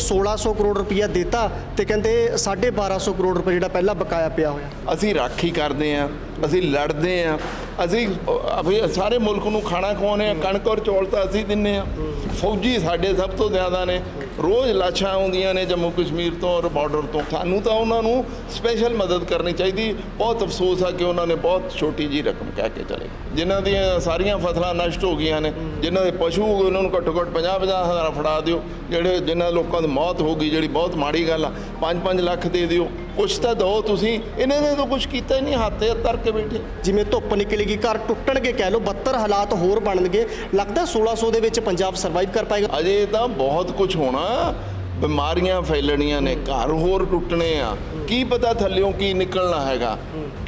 1600 ਕਰੋੜ ਰੁਪਇਆ ਦਿੱਤਾ ਤੇ ਕਹਿੰਦੇ 1250 ਕਰੋੜ ਰੁਪਏ ਜਿਹੜਾ ਪਹਿਲਾਂ ਬਕਾਇਆ ਪਿਆ ਹੋਇਆ। ਅਸੀਂ ਰਾਖੀ ਕਰਦੇ ਆ ਅਸੀਂ ਲੜਦੇ ਆ ਅਸੀਂ, ਅਭੀ ਸਾਰੇ ਮੁਲਕ ਨੂੰ ਖਾਣਾ ਖਵਾਉਂਦੇ ਆ ਕਣਕ ਔਰ ਚੌਲ ਤਾਂ ਅਸੀਂ ਦਿੰਨੇ ਆ ਫੌਜੀ ਸਾਡੇ ਸਭ ਤੋਂ ਜ਼ਿਆਦਾ ਨੇ। ਰੋਜ਼ ਲਾਸ਼ਾਂ ਆਉਂਦੀਆਂ ਨੇ ਜੰਮੂ ਕਸ਼ਮੀਰ ਤੋਂ ਔਰ ਬਾਰਡਰ ਤੋਂ। ਸਾਨੂੰ ਤਾਂ ਉਹਨਾਂ ਨੂੰ ਸਪੈਸ਼ਲ ਮਦਦ ਕਰਨੀ ਚਾਹੀਦੀ। ਬਹੁਤ ਅਫਸੋਸ ਆ ਕਿ ਉਹਨਾਂ ਨੇ ਬਹੁਤ ਛੋਟੀ ਜੀ ਰਕਮ ਕਹਿ ਕੇ ਚਲੇ ਗਏ। ਜਿਨ੍ਹਾਂ ਦੀਆਂ ਸਾਰੀਆਂ ਫਸਲਾਂ ਨਸ਼ਟ ਹੋ ਗਈਆਂ ਨੇ, ਜਿਨ੍ਹਾਂ ਦੇ ਪਸ਼ੂ ਹੋ ਗਏ ਉਹਨਾਂ ਨੂੰ ਘੱਟੋ ਘੱਟ 50 50 ਹਜ਼ਾਰ ਫੜਾ ਦਿਓ। ਜਿਹੜੇ, ਜਿਨ੍ਹਾਂ ਲੋਕਾਂ ਦੀ ਮੌਤ ਹੋ ਗਈ, ਜਿਹੜੀ ਬਹੁਤ ਮਾੜੀ ਗੱਲ ਆ 5-5 ਲੱਖ ਦੇ ਦਿਓ। ਕੁਛ ਤਾਂ ਦਿਓ ਤੁਸੀਂ। ਇਹਨਾਂ ਨੇ ਤਾਂ ਕੁਝ ਕੀਤਾ ਹੀ ਨਹੀਂ ਹੱਥੇ ਤਰ ਕੇ ਬੈਠੇ। ਜਿਵੇਂ ਧੁੱਪ ਨਿਕਲੇਗੀ ਘਰ ਟੁੱਟਣਗੇ ਕਹਿ ਲਓ 72 ਹਾਲਾਤ ਹੋਰ ਬਣਨਗੇ। ਲੱਗਦਾ 1600 ਦੇ ਵਿੱਚ ਪੰਜਾਬ ਸਰਵਾਈਵ ਕਰ ਪਾਏਗਾ। ਅਜੇ ਤਾਂ ਬਹੁਤ ਕੁਝ ਹੋਣਾ। ਬਿਮਾਰੀਆਂ ਫੈਲਣੀਆਂ ਨੇ ਘਰ ਹੋਰ ਟੁੱਟਣੇ ਆ। ਕੀ ਪਤਾ ਥੱਲਿਓਂ ਕੀ ਨਿਕਲਣਾ ਹੈਗਾ।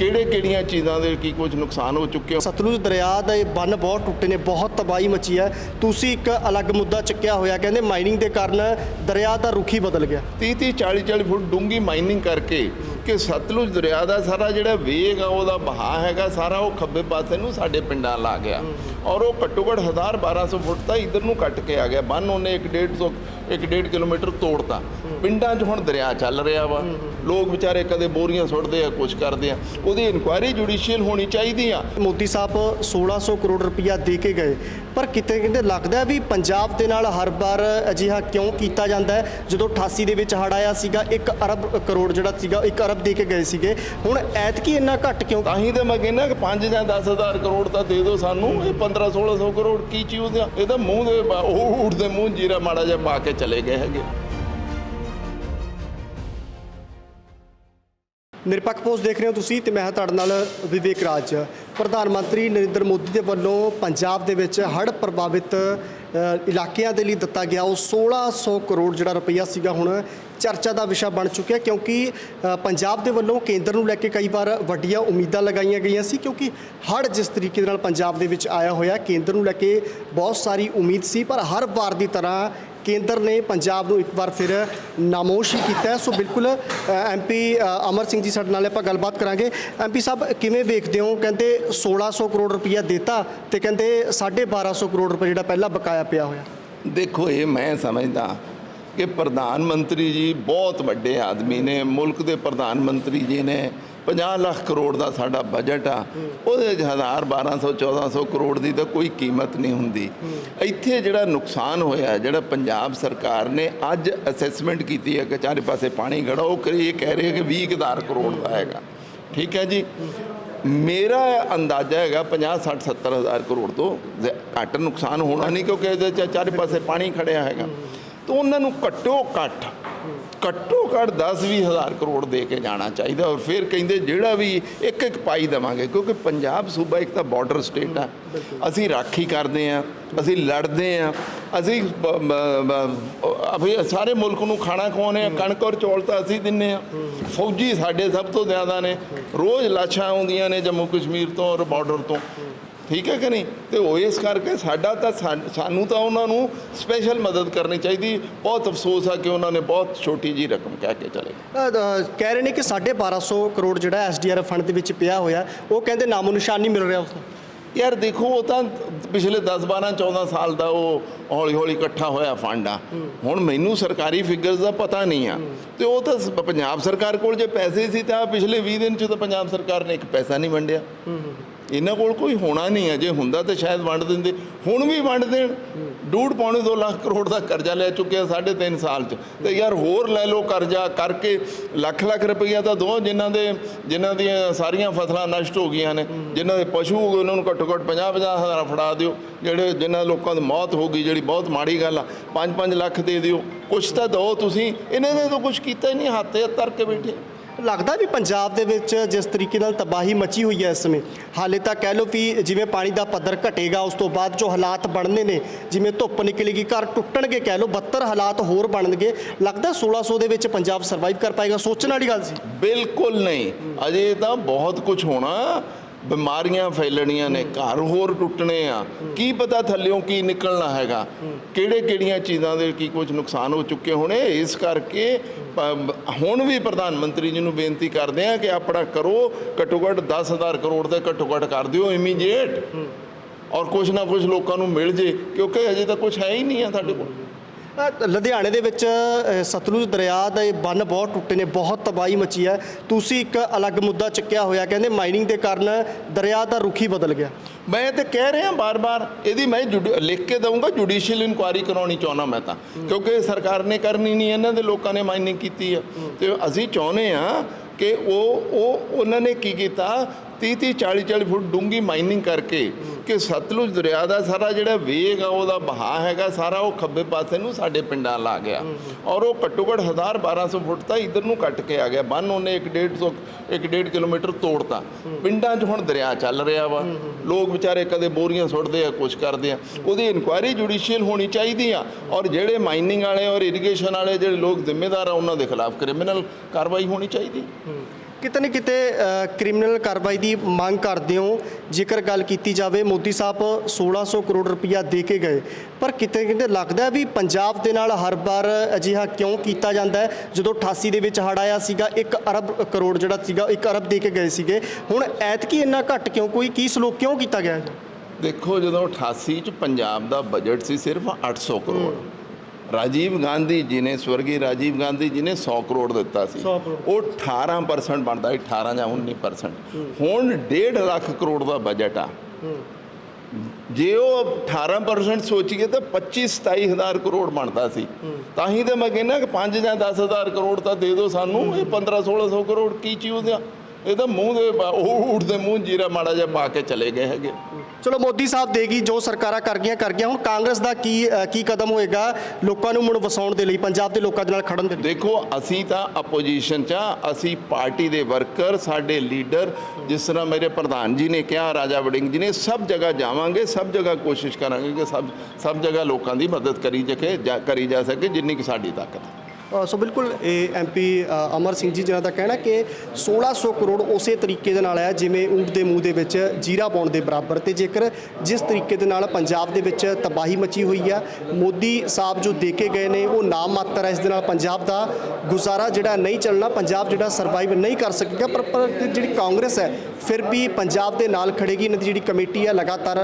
ਕਿਹੜੇ ਕਿਹੜੀਆਂ ਚੀਜ਼ਾਂ ਦੇ ਕੀ ਕੁਝ ਨੁਕਸਾਨ ਹੋ ਚੁੱਕੇ ਸਤਲੁਜ ਦਰਿਆ ਦੇ ਬੰਨ ਬਹੁਤ ਟੁੱਟੇ ਨੇ ਬਹੁਤ ਤਬਾਹੀ ਮਚੀ ਹੈ। ਤੁਸੀਂ ਇੱਕ ਅਲੱਗ ਮੁੱਦਾ ਚੱਕਿਆ ਹੋਇਆ ਕਹਿੰਦੇ ਮਾਈਨਿੰਗ ਦੇ ਕਾਰਨ ਦਰਿਆ ਦਾ ਰੁਖ ਹੀ ਬਦਲ ਗਿਆ। 30 30 40 40 ਫੁੱਟ ਡੂੰਗੀ ਮਾਈਨਿੰਗ ਕਰਕੇ ਕਿ ਸਤਲੁਜ ਦਰਿਆ ਦਾ ਸਾਰਾ ਜਿਹੜਾ ਵੇਗ ਆ ਉਹਦਾ ਵਹਾਅ ਹੈਗਾ ਸਾਰਾ ਉਹ ਖੱਬੇ ਪਾਸੇ ਨੂੰ ਸਾਡੇ ਪਿੰਡਾਂ ਲਾ ਗਿਆ। ਔਰ ਉਹ ਘੱਟੋ ਘੱਟ 1000 1200 ਫੁੱਟ ਤਾਂ ਇਧਰ ਨੂੰ ਕੱਟ ਕੇ ਆ ਗਿਆ। ਬੰਨ ਉਹਨੇ 1 150 1 1.5 ਕਿਲੋਮੀਟਰ ਤੋੜਤਾ। ਪਿੰਡਾਂ 'ਚ ਹੁਣ ਦਰਿਆ ਚੱਲ ਰਿਹਾ ਵਾ। ਲੋਕ ਵਿਚਾਰੇ ਕਦੇ ਬੋਰੀਆਂ ਸੁੱਟਦੇ ਆ ਕੁਝ ਕਰਦੇ ਆ। ਉਹਦੀ ਇਨਕੁਆਇਰੀ ਜੁਡੀਸ਼ੀਅਲ ਹੋਣੀ ਚਾਹੀਦੀ ਆ। ਮੋਦੀ ਸਾਹਿਬ 1600 ਕਰੋੜ ਰੁਪਇਆ ਦੇ ਕੇ ਗਏ। ਪਰ ਕਿਤੇ ਕਿਤੇ ਲੱਗਦਾ ਵੀ ਪੰਜਾਬ ਦੇ ਨਾਲ ਹਰ ਵਾਰ ਅਜਿਹਾ ਕਿਉਂ ਕੀਤਾ ਜਾਂਦਾ ਹੈ? ਜਦੋਂ 88 ਦੇ ਵਿੱਚ ਹੜ ਆਇਆ ਸੀਗਾ 1 ਅਰਬ ਕਰੋੜ ਜਿਹੜਾ ਸੀਗਾ 1 ਅਰਬ ਦੇ ਕੇ ਗਏ ਸੀਗੇ। ਹੁਣ ਐਤਕੀ ਇੰਨਾ ਘੱਟ ਕਿਉਂ ਤਾਂ ਹੀ ਤਾਂ ਮੈਂ ਕਹਿੰਦਾ ਕਿ 5 ਜਾਂ 10000 ਕਰੋੜ ਤਾਂ ਦੇ ਦਿਓ ਸਾਨੂੰ। ਇਹ 15 1600 ਕਰੋੜ ਕੀ ਚੀਜ਼ ਆ? ਇਹਦਾ ਮੂੰਹ ਦੇ ਬ- ਉਹ ਊਠ ਦੇ ਮੂੰਹ ਜੀਰਾ ਮਾੜਾ ਜਿਹਾ ਪਾ ਕੇ ਚਲੇ ਗਏ ਹੈਗੇ। ਨਿਰਪੱਖ ਪੋਸਟ ਦੇਖ ਰਹੇ ਹੋ ਤੁਸੀਂ ਤੇ ਮੈਂ ਹਾਂ ਤੁਹਾਡੇ ਨਾਲ ਵਿਵੇਕ ਰਾਜ। ਪ੍ਰਧਾਨ ਮੰਤਰੀ ਨਰਿੰਦਰ ਮੋਦੀ ਦੇ ਵੱਲੋਂ ਪੰਜਾਬ ਦੇ ਵਿੱਚ ਹੜ੍ਹ ਪ੍ਰਭਾਵਿਤ ਇਲਾਕਿਆਂ ਦੇ ਲਈ ਦਿੱਤਾ ਗਿਆ ਉਹ 1600 ਕਰੋੜ ਜਿਹੜਾ ਰੁਪਈਆ ਸੀਗਾ ਹੁਣ ਚਰਚਾ ਦਾ ਵਿਸ਼ਾ ਬਣ ਚੁੱਕਿਆ ਕਿਉਂਕਿ ਪੰਜਾਬ ਦੇ ਵੱਲੋਂ ਕੇਂਦਰ ਨੂੰ ਲੈ ਕੇ ਕਈ ਵਾਰ ਵੱਡੀਆਂ ਉਮੀਦਾਂ ਲਗਾਈਆਂ ਗਈਆਂ ਸੀ ਕਿਉਂਕਿ ਹੜ੍ਹ ਜਿਸ ਤਰੀਕੇ ਦੇ ਨਾਲ ਪੰਜਾਬ ਦੇ ਵਿੱਚ ਆਇਆ ਹੋਇਆ ਕੇਂਦਰ ਨੂੰ ਲੈ ਕੇ ਬਹੁਤ ਸਾਰੀ ਉਮੀਦ ਸੀ ਪਰ ਹਰ ਵਾਰ ਦੀ ਤਰ੍ਹਾਂ ਕੇਂਦਰ ਨੇ ਪੰਜਾਬ ਨੂੰ ਇੱਕ ਵਾਰ ਫਿਰ ਨਾਮੋਸ਼ੀ ਕੀਤਾ ਸੋ ਬਿਲਕੁਲ ਐਮਪੀ ਅਮਰ ਸਿੰਘ ਜੀ ਸਾਡੇ ਨਾਲ ਆਪਾਂ ਗੱਲਬਾਤ ਕਰਾਂਗੇ। ਐਮਪੀ ਸਾਹਿਬ, ਕਿਵੇਂ ਵੇਖਦੇ ਹੋ? ਕਹਿੰਦੇ 1600 ਕਰੋੜ ਰੁਪਈਆ ਦਿੱਤਾ ਤੇ ਕਹਿੰਦੇ 1250 ਕਰੋੜ ਰੁਪਏ ਜਿਹੜਾ ਪਹਿਲਾਂ ਬਕਾਇਆ ਪਿਆ ਹੋਇਆ। ਦੇਖੋ, ਇਹ ਮੈਂ ਸਮਝਦਾ ਕਿ ਪ੍ਰਧਾਨ ਮੰਤਰੀ ਜੀ ਬਹੁਤ ਵੱਡੇ ਆਦਮੀ ਨੇ, ਮੁਲਕ ਦੇ ਪ੍ਰਧਾਨ ਮੰਤਰੀ ਜੀ ਨੇ 50 ਲੱਖ ਕਰੋੜ ਦਾ ਸਾਡਾ ਬਜਟ ਆ, ਉਹਦੇ 'ਚ 1000 1200 1400 ਕਰੋੜ ਦੀ ਤਾਂ ਕੋਈ ਕੀਮਤ ਨਹੀਂ ਹੁੰਦੀ। ਇੱਥੇ ਜਿਹੜਾ ਨੁਕਸਾਨ ਹੋਇਆ, ਜਿਹੜਾ ਪੰਜਾਬ ਸਰਕਾਰ ਨੇ ਅੱਜ ਅਸੈਸਮੈਂਟ ਕੀਤੀ ਹੈ, ਕਿ ਚਾਰੇ ਪਾਸੇ ਪਾਣੀ ਖੜਾ, ਉਹ ਕਰੀ, ਇਹ ਕਹਿ ਰਹੇ ਕਿ 20000 ਕਰੋੜ ਦਾ ਹੈਗਾ। ਠੀਕ ਹੈ ਜੀ? ਮੇਰਾ ਅੰਦਾਜ਼ਾ ਹੈਗਾ 50 60 70 ਹਜ਼ਾਰ ਕਰੋੜ ਤੋਂ ਜ਼- ਘੱਟ ਨੁਕਸਾਨ ਹੋਣਾ ਨਹੀਂ, ਕਿਉਂਕਿ ਇਹਦੇ ਚ ਚਾਰੇ ਪਾਸੇ ਪਾਣੀ ਖੜਿਆ ਹੈਗਾ। ਤਾਂ ਉਹਨਾਂ ਨੂੰ ਘੱਟੋ ਘੱਟ ਘੱਟੋ ਘੱਟ 10 20 ਹਜ਼ਾਰ ਕਰੋੜ ਦੇ ਕੇ ਜਾਣਾ ਚਾਹੀਦਾ ਔਰ ਫਿਰ ਕਹਿੰਦੇ ਜਿਹੜਾ ਵੀ ਇੱਕ ਇੱਕ ਪਾਈ ਦੇਵਾਂਗੇ, ਕਿਉਂਕਿ ਪੰਜਾਬ ਸੂਬਾ ਇੱਕ ਤਾਂ ਬਾਰਡਰ ਸਟੇਟ ਆ। ਅਸੀਂ ਰਾਖੀ ਕਰਦੇ ਆ, ਅਸੀਂ ਲੜਦੇ ਆ, ਅਸੀਂ ਅਭੀ ਸਾਰੇ ਮੁਲਕ ਨੂੰ ਖਾਣਾ ਖਵਾਉਂਦੇ ਆ, ਕਣਕ ਔਰ ਚੌਲ ਤਾਂ ਅਸੀਂ ਦਿੰਨੇ ਆ। ਫੌਜੀ ਸਾਡੇ ਸਭ ਤੋਂ ਜ਼ਿਆਦਾ ਨੇ। ਰੋਜ਼ ਲਾਸ਼ਾਂ ਆਉਂਦੀਆਂ ਨੇ ਜੰਮੂ ਕਸ਼ਮੀਰ ਤੋਂ ਔਰ ਬਾਰਡਰ ਤੋਂ। ਠੀਕ ਹੈ ਕਿ ਨਹੀਂ? ਤੇ ਉਹ ਇਸ ਕਰਕੇ ਸਾਡਾ ਤਾਂ ਸਾਨ- ਤਾਂ ਉਹਨਾਂ ਨੂੰ ਸਪੈਸ਼ਲ ਮਦਦ ਕਰਨੀ ਚਾਹੀਦੀ। ਬਹੁਤ ਅਫਸੋਸ ਆ ਕਿ ਉਹਨਾਂ ਨੇ ਬਹੁਤ ਛੋਟੀ ਜੀ ਰਕਮ ਕਹਿ ਕੇ ਚਲੇ ਕਹਿ ਰਹੇ ਨੇ ਕਿ 1250 ਕਰੋੜ ਜਿਹੜਾ ਐਸਡੀਆਰਐਫ ਫੰਡ ਦੇ ਵਿੱਚ ਪਿਆ ਹੋਇਆ ਉਹ ਕਹਿੰਦੇ ਨਾਮੋ ਨਿਸ਼ਾਨ ਨਹੀਂ ਮਿਲ ਰਿਹਾ ਉਸ ਨੂੰ ਯਾਰ ਦੇਖੋ ਉਹ ਤਾਂ ਪਿਛਲੇ 10 12 14 ਸਾਲ ਦਾ ਉਹ ਹੌਲੀ ਹੌਲੀ ਇਕੱਠਾ ਹੋਇਆ ਫੰਡ ਆ। ਹੁਣ ਮੈਨੂੰ ਸਰਕਾਰੀ ਫਿਗਰਸ ਦਾ ਪਤਾ ਨਹੀਂ ਆ। ਤੇ ਉਹ ਤਾਂ ਪੰਜਾਬ ਸਰਕਾਰ ਕੋਲ ਜੇ ਪੈਸੇ ਸੀ ਤਾਂ ਪਿਛਲੇ 20 ਦਿਨ ਚ ਤਾਂ ਪੰਜਾਬ ਸਰਕਾਰ ਨੇ ਇੱਕ ਪੈਸਾ ਨਹੀਂ ਵੰਡਿਆ। ਇਹਨਾਂ ਕੋਲ ਕੋਈ ਹੋਣਾ ਨਹੀਂ ਹੈ। ਜੇ ਹੁੰਦਾ ਤਾਂ ਸ਼ਾਇਦ ਵੰਡ ਦਿੰਦੇ। ਹੁਣ ਵੀ ਵੰਡ ਦੇਣ ਡੂਢ ਪੌਣੇ 2 ਲੱਖ ਕਰੋੜ ਦਾ ਕਰਜ਼ਾ ਲੈ ਚੁੱਕਿਆ ਆ ਸਾਢੇ ਤਿੰਨ ਸਾਲ ਚ। ਤੇ ਯਾਰ ਹੋਰ ਲੈ ਲਓ ਕਰਜ਼ਾ ਕਰਕੇ ਲੱਖ ਲੱਖ ਰੁਪਈਆ ਤਾਂ ਦੋ ਜਿਨ੍ਹਾਂ ਦੇ ਜਿਨ੍ਹਾਂ ਦੀਆਂ ਸਾਰੀਆਂ ਫਸਲਾਂ ਨਸ਼ਟ ਹੋ ਗਈਆਂ ਨੇ। ਜਿਨ੍ਹਾਂ ਦੇ ਪਸ਼ੂ ਹੋ ਗਏ ਉਹਨਾਂ ਨੂੰ ਘੱਟੋ ਘੱਟ 50 50 ਹਜ਼ਾਰ ਫੜਾ ਦਿਓ। ਜਿਹੜੇ ਜਿਨ੍ਹਾਂ ਲੋਕਾਂ ਦੀ ਮੌਤ ਹੋ ਗਈ, ਜਿਹੜੀ ਬਹੁਤ ਮਾੜੀ ਗੱਲ ਆ 5-5 ਲੱਖ ਦੇ ਦਿਓ। ਕੁਛ ਤਾਂ ਦਿਓ ਤੁਸੀਂ। ਇਹਨਾਂ ਨੇ ਤਾਂ ਕੁਛ ਕੀਤਾ ਹੀ ਨਹੀਂ। ਹੱਥੇ ਤਰ ਕੇ ਬੈਠੇ। ਲੱਗਦਾ ਵੀ ਪੰਜਾਬ ਦੇ ਵਿੱਚ ਜਿਸ ਤਰੀਕੇ ਨਾਲ ਤਬਾਹੀ ਮਚੀ ਹੋਈ ਹੈ ਇਸ ਸਮੇਂ, ਹਾਲੇ ਤਾਂ ਕਹਿ ਲਓ ਵੀ ਜਿਵੇਂ ਪਾਣੀ ਦਾ ਪੱਧਰ ਘਟੇਗਾ, ਉਸ ਤੋਂ ਬਾਅਦ ਜੋ ਹਾਲਾਤ ਬਣਨੇ ਨੇ, ਜਿਵੇਂ ਧੁੱਪ ਨਿਕਲੇਗੀ, ਘਰ ਟੁੱਟਣਗੇ, ਕਹਿ ਲਓ 72 ਹਾਲਾਤ ਹੋਰ ਬਣਨਗੇ, ਲੱਗਦਾ 1600 ਦੇ ਵਿੱਚ ਪੰਜਾਬ ਸਰਵਾਈਵ ਕਰ ਪਾਏਗਾ, ਸੋਚਣ ਵਾਲੀ ਗੱਲ ਸੀ। ਬਿਲਕੁਲ ਨਹੀਂ, ਅਜੇ ਤਾਂ ਬਹੁਤ ਕੁਝ ਹੋਣਾ। ਬਿਮਾਰੀਆਂ ਫੈਲਣੀਆਂ ਨੇ, ਘਰ ਹੋਰ ਟੁੱਟਣੇ ਆ। ਕੀ ਪਤਾ ਥੱਲਿਓਂ ਕੀ ਨਿਕਲਣਾ ਹੈਗਾ? ਕਿਹੜੇ ਕਿਹੜੀਆਂ ਚੀਜ਼ਾਂ ਦੇ ਕੀ ਕੁਝ ਨੁਕਸਾਨ ਹੋ ਚੁੱਕੇ ਹੋਣੇ? ਇਸ ਕਰਕੇ ਪ- ਹੁਣ ਵੀ ਪ੍ਰਧਾਨ ਮੰਤਰੀ ਜੀ ਨੂੰ ਬੇਨਤੀ ਕਰਦੇ ਆ ਕਿ ਆਪਣਾ ਕਰੋ ਘੱਟੋ ਘੱਟ 10000 ਕਰੋੜ ਤੇ ਘੱਟੋ ਘੱਟ ਕਰ ਦਿਓ ਇਮੀਡੀਏਟ ਔਰ ਕੁਝ ਨਾ ਕੁਝ ਲੋਕਾਂ ਨੂੰ ਮਿਲ ਜੇ, ਕਿਉਂਕਿ ਅਜੇ ਤਾਂ ਕੁਝ ਹੈ ਹੀ ਨਹੀਂ ਆ ਸਾਡੇ ਕੋਲ। ਲੁਧਿਆਣੇ ਦੇ ਵਿੱਚ ਸਤਲੁਜ ਦਰਿਆ ਦੇ ਬੰਨ ਬਹੁਤ ਟੁੱਟੇ ਨੇ ਬਹੁਤ ਤਬਾਹੀ ਮਚੀ ਹੈ। ਤੁਸੀਂ ਇੱਕ ਅਲੱਗ ਮੁੱਦਾ ਚੱਕਿਆ ਹੋਇਆ ਕਹਿੰਦੇ ਮਾਈਨਿੰਗ ਦੇ ਕਾਰਨ ਦਰਿਆ ਦਾ ਰੁਖ ਹੀ ਬਦਲ ਗਿਆ। ਮੈਂ ਤੇ ਕਹਿ ਰਿਹਾ ਬਾਰ-ਬਾਰ ਇਹਦੀ ਮੈਂ ਲਿਖ ਕੇ ਦਊਂਗਾ ਜੁਡੀਸ਼ੀਅਲ ਇਨਕੁਆਇਰੀ ਕਰਾਉਣੀ ਚਾਹੁੰਦਾ ਮੈਂ ਤਾਂ। ਕਿਉਂਕਿ ਸਰਕਾਰ ਨੇ ਕਰਨੀ ਨਹੀਂ ਇਹਨਾਂ ਦੇ ਲੋਕਾਂ ਨੇ ਮਾਈਨਿੰਗ ਕੀਤੀ ਆ। ਤੇ ਅਸੀਂ ਚਾਹੁੰਦੇ ਆ ਕਿ ਉਹ ਉਹ ਉਹਨਾਂ ਨੇ ਕੀ ਕੀਤਾ? 30 30 40 40 ਫੁੱਟ ਡੂੰਗੀ ਮਾਈਨਿੰਗ ਕਰਕੇ ਕਿ ਸਤਲੁਜ ਦਰਿਆ ਦਾ ਸਾਰਾ ਜਿਹੜਾ ਵੇਗ ਆ ਉਹਦਾ ਬਹਾ ਹੈਗਾ ਸਾਰਾ ਉਹ ਖੱਬੇ ਪਾਸੇ ਨੂੰ ਸਾਡੇ ਪਿੰਡਾਂ ਲਾ ਗਿਆ। ਔਰ ਉਹ ਘੱਟੋ ਘੱਟ 1000 1200 ਫੁੱਟ ਤਾਂ ਇਧਰ ਨੂੰ ਕੱਟ ਕੇ ਆ ਗਿਆ। ਬੰਨ ਉਹਨੇ 1 150 1 1.5 ਕਿਲੋਮੀਟਰ ਤੋੜਤਾ। ਪਿੰਡਾਂ 'ਚ ਹੁਣ ਦਰਿਆ ਚੱਲ ਰਿਹਾ ਵਾ। ਲੋਕ ਵਿਚਾਰੇ ਕਦੇ ਬੋਰੀਆਂ ਸੁੱਟਦੇ ਆ ਕੁਛ ਕਰਦੇ ਆ। ਉਹਦੀ ਇਨਕੁਆਇਰੀ ਜੁਡੀਸ਼ੀਅਲ ਹੋਣੀ ਚਾਹੀਦੀ ਆ। ਔਰ ਜਿਹੜੇ ਮਾਈਨਿੰਗ ਵਾਲੇ ਔਰ ਇਰੀਗੇਸ਼ਨ ਵਾਲੇ ਜਿਹੜੇ ਲੋਕ ਜ਼ਿੰਮੇਦਾਰ ਆ ਉਹਨਾਂ ਦੇ ਖਿਲਾਫ ਕ੍ਰਿਮੀਨਲ ਕਾਰਵਾਈ ਹੋਣੀ ਚਾਹੀਦੀ। ਕਿਤੇ ਨਾ ਕਿਤੇ ਅ, ਕ੍ਰਿਮੀਨਲ ਕਾਰਵਾਈ ਦੀ ਮੰਗ ਕਰਦੇ ਹੋ। ਜੇਕਰ ਗੱਲ ਕੀਤੀ ਜਾਵੇ ਮੋਦੀ ਸਾਹਿਬ 1600 ਕਰੋੜ ਰੁਪਇਆ ਦੇ ਕੇ ਗਏ। ਪਰ ਕਿਤੇ ਕਿਤੇ ਲੱਗਦਾ ਵੀ ਪੰਜਾਬ ਦੇ ਨਾਲ ਹਰ ਵਾਰ ਅਜਿਹਾ ਕਿਉਂ ਕੀਤਾ ਜਾਂਦਾ ਜਦੋਂ 88 ਦੇ ਵਿੱਚ ਹੜ ਆਇਆ ਸੀਗਾ 1 ਅਰਬ ਕਰੋੜ ਜਿਹੜਾ ਸੀਗਾ 1 ਅਰਬ ਦੇ ਕੇ ਗਏ ਸੀਗੇ। ਹੁਣ ਐਤਕੀ ਇੰਨਾ ਘੱਟ ਕਿਉਂ? ਕੋਈ ਕੀ ਸਲੋਕ ਕਿਉਂ ਕੀਤਾ ਗਿਆ? ਦੇਖੋ ਜਦੋਂ 88 ਚ ਪੰਜਾਬ ਦਾ ਬਜਟ ਸੀ ਸਿਰਫ 800 ਕਰੋੜ। ਰਾਜੀਵ ਗਾਂਧੀ ਜੀ ਨੇ ਸਵਰਗੀ ਰਾਜੀਵ ਗਾਂਧੀ ਜੀ ਨੇ 100 ਕਰੋੜ ਦਿੱਤਾ ਸੀ। 100 ਕਰੋੜ। ਉਹ 18% ਬਣਦਾ ਸੀ, 18 ਜਾਂ 19% ਹੁਣ 1.5 ਲੱਖ ਕਰੋੜ ਦਾ ਬਜਟ ਆ। ਜੇ ਉਹ 18% ਸੋਚੀਏ ਤਾਂ 25 27 ਹਜ਼ਾਰ ਕਰੋੜ ਬਣਦਾ ਸੀ। ਤਾਂ ਹੀ ਤਾਂ ਮੈਂ ਕਹਿੰਦਾ ਕਿ 5 ਜਾਂ 10 ਹਜ਼ਾਰ ਕਰੋੜ ਤਾਂ ਦੇ ਦਿਓ ਸਾਨੂੰ ਇਹ 15 1600 ਕਰੋੜ ਕੀ ਚੀਜ਼ ਆ? ਇਹ ਤਾਂ ਮੂੰਹ ਦੇ ਉਹ ਊਠ ਦੇ ਮੂੰਹ ਜੀਰਾ ਮਾੜਾ ਜਿਹਾ ਪਾ ਕੇ ਚਲੇ ਗਏ ਹੈਗੇ। ਚਲੋ ਮੋਦੀ ਸਾਹਿਬ ਦੇਗੀ ਜੋ ਸਰਕਾਰਾਂ ਕਰ ਗਈਆਂ ਕਰ ਗਈਆਂ। ਹੁਣ ਕਾਂਗਰਸ ਦਾ ਕੀ ਕੀ ਕਦਮ ਹੋਏਗਾ? ਲੋਕਾਂ ਨੂੰ ਮੁੜ ਵਸਾਉਣ ਦੇ ਲਈ ਪੰਜਾਬ ਦੇ ਲੋਕਾਂ ਦੇ ਨਾਲ ਖੜਨ ਦੇ ਲਈ। ਦੇਖੋ ਅਸੀਂ ਤਾਂ ਆਪੋਜੀਸ਼ਨ 'ਚ ਅਸੀਂ ਪਾਰਟੀ ਦੇ ਵਰਕਰ ਸਾਡੇ ਲੀਡਰ ਜਿਸ ਤਰ੍ਹਾਂ ਮੇਰੇ ਪ੍ਰਧਾਨ ਜੀ ਨੇ ਕਿਹਾ ਰਾਜਾ ਵੜਿੰਗ ਜੀ ਨੇ ਸਭ ਜਗ੍ਹਾ ਜਾਵਾਂਗੇ ਸਭ ਜਗ੍ਹਾ ਕੋਸ਼ਿਸ਼ ਕਰਾਂਗੇ ਕਿ ਸਭ ਸਭ ਜਗ੍ਹਾ ਲੋਕਾਂ ਦੀ ਮਦਦ ਕਰੀ ਜਕੇ ਕਰੀ ਜਾ ਸਕੇ ਜਿੰਨੀ ਕਿ ਸਾਡੀ ਤਾਕਤ ਹੈ। ਸੋ ਬਿਲਕੁਲ, ਇਹ ਐਮਪੀ ਅਮਰ ਸਿੰਘ ਜੀ ਜਿਨ੍ਹਾਂ ਦਾ ਕਹਿਣਾ ਕਿ 1600 ਕਰੋੜ ਉਸੇ ਤਰੀਕੇ ਦੇ ਨਾਲ ਹੈ ਜਿਵੇਂ ਊਂਟ ਦੇ ਮੂੰਹ ਦੇ ਵਿੱਚ ਜੀਰਾ ਪਾਉਣ ਦੇ ਬਰਾਬਰ ਤੇ ਜੇਕਰ ਜਿਸ ਤਰੀਕੇ ਦੇ ਨਾਲ ਪੰਜਾਬ ਦੇ ਵਿੱਚ ਤਬਾਹੀ ਮਚੀ ਹੋਈ ਆ ਮੋਦੀ ਸਾਹਿਬ ਜੋ ਦੇ ਕੇ ਗਏ ਨੇ, ਉਹ ਨਾਮ ਮਾਤਰ ਹੈ ਇਸ ਦੇ ਨਾਲ ਪੰਜਾਬ ਦਾ ਗੁਜ਼ਾਰਾ ਜਿਹੜਾ ਨਹੀਂ ਚੱਲਣਾ, ਪੰਜਾਬ ਜਿਹੜਾ ਸਰਵਾਈਵ ਨਹੀਂ ਕਰ ਸਕੇਗਾ, ਪਰ ਜਿਹੜੀ ਕਾਂਗਰਸ ਹੈ, ਫਿਰ ਵੀ ਪੰਜਾਬ ਦੇ ਨਾਲ ਖੜੇਗੀ, ਇਹਨਾਂ ਦੀ ਜਿਹੜੀ ਕਮੇਟੀ ਹੈ, ਲਗਾਤਾਰ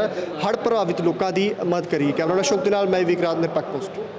ਹੜ੍ਹ ਪ੍ਰਭਾਵਿਤ ਲੋਕਾਂ ਦੀ ਮਦਦ ਕਰੀ ਕੈਮਰਾ ਸ਼ੋਕ ਦੇ ਨਾਲ ਮੈਂ ਵਿਕਰਾਂਤ ਨਿਰਪੱਖ ਪੋਸਟ।